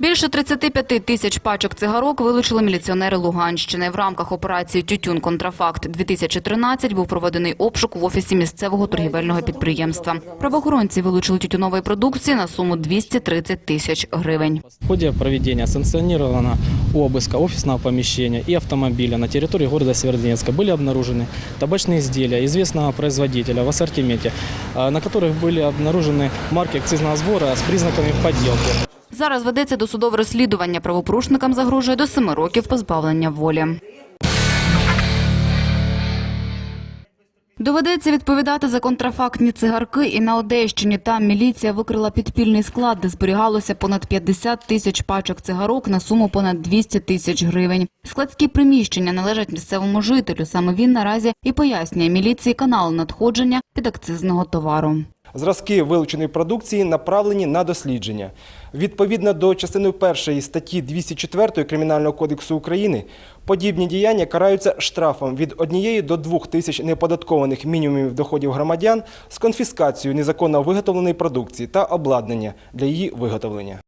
Більше 35 тисяч пачок цигарок вилучили міліціонери Луганщини. В рамках операції «Тютюн Контрафакт-2013» був проведений обшук в офісі місцевого торгівельного підприємства. Правоохоронці вилучили тютюнової продукції на суму 230 тисяч гривень. В ходе проведения санкционированного обыска офисного помещения и автомобиля на территории города Северодонецка были обнаружены табачные изделия известного производителя в ассортименте, а, на которых были обнаружены марки акцизного сбора с признаками подделки. Зараз ведеться досудове розслідування. Правопорушникам загрожує до 7 років позбавлення волі. Доведеться відповідати за контрафактні цигарки і на Одещині. Там міліція викрила підпільний склад, де зберігалося понад 50 тисяч пачок цигарок на суму понад 200 тисяч гривень. Складські приміщення належать місцевому жителю. Саме він наразі і пояснює міліції канал надходження підакцизного товару. Зразки вилученої продукції направлені на дослідження. Відповідно до частини 1 статті 204 Кримінального кодексу України, подібні діяння караються штрафом від 1 до 2 тисяч неподаткованих мінімумів доходів громадян з конфіскацією незаконно виготовленої продукції та обладнання для її виготовлення.